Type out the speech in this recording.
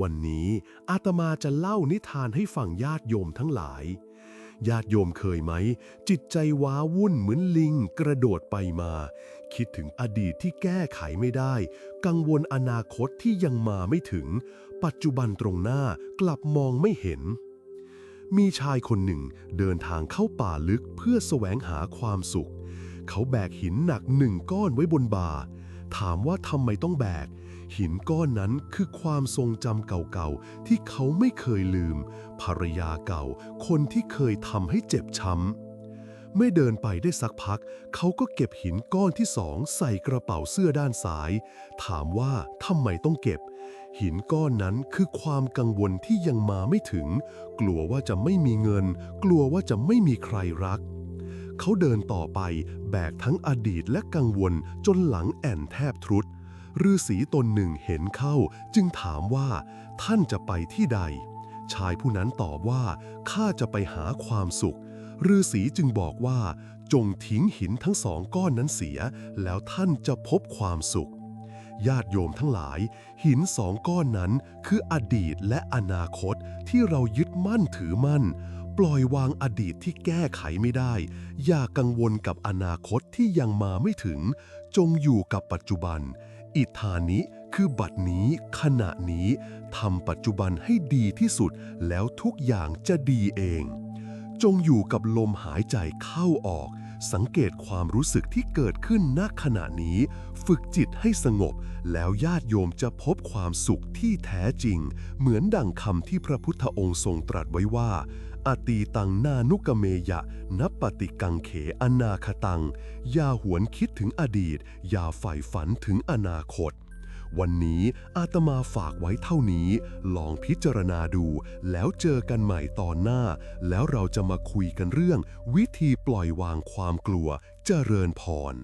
วันนี้อาตมาจะเล่านิทานให้ฟังญาติโยมทั้งหลาย ญาติโยมเคยไหม จิตใจว้าวุ่นเหมือนลิงกระโดดไปมา คิดถึงอดีตที่แก้ไขไม่ได้ กังวลอนาคตที่ยังมาไม่ถึง ปัจจุบันตรงหน้ากลับมองไม่เห็น มีชายคนหนึ่งเดินทางเข้าป่าลึกเพื่อแสวงหาความสุข เขาแบกหินหนักหนึ่งก้อนไว้บนบ่า ถามว่าทำไมต้องแบก หินก้อนนั้นคือความทรงจำเก่าๆ ที่เขาไม่เคยลืม ภรรยาเก่า คนที่เคยทำให้เจ็บช้ำไม่เดินไปได้สักพัก เขาก็เก็บหินก้อนที่สองใส่กระเป๋าเสื้อด้านซ้าย ถามว่าทำไมต้องเก็บ หินก้อนนั้นคือความกังวลที่ยังมาไม่ถึง กลัวว่าจะไม่มีเงิน กลัวว่าจะไม่มีใครรัก เขาเดินต่อไปแบกทั้งอดีตและกังวลจนหลังแอนแทบทรุดฤาษีตนหนึ่งเห็นเข้า จึงถามว่า ท่านจะไปที่ใด ชายผู้นั้นตอบว่าข้าจะไปหาความสุขฤาษีจึงบอกว่า จงทิ้งหินทั้งสองก้อนนั้นเสีย แล้วท่านจะพบความสุข ญาติโยมทั้งหลาย หินสองก้อนนั้นคืออดีตและอนาคตที่เรายึดมั่นถือมั่น ปล่อยวางอดีตที่แก้ไขไม่ได้ อย่ากังวลกับอนาคตที่ยังมาไม่ถึง จงอยู่กับปัจจุบัน อิทานิคือบัดนี้ ขณะนี้ทำปัจจุบันให้ดีที่สุด แล้วทุกอย่างจะดีเอง จงอยู่กับลมหายใจเข้าออก สังเกตความรู้สึกที่เกิดขึ้นณขณะนี้ ฝึกจิตให้สงบ แล้วญาติโยมจะพบความสุขที่แท้จริง เหมือนดั่งคำที่พระพุทธองค์ทรงตรัสไว้ว่า อตีตังนานุกเมยะนปฏิกังเขอนาคตัง อย่าหวนคิดถึงอดีต อย่าใฝ่ฝันถึงอนาคต วันนี้อาตมาฝากไว้เท่านี้ ลองพิจารณาดู แล้วเจอกันใหม่ตอนหน้า แล้วเราจะมาคุยกันเรื่อง วิธีปล่อยวางความกลัวเจริญพร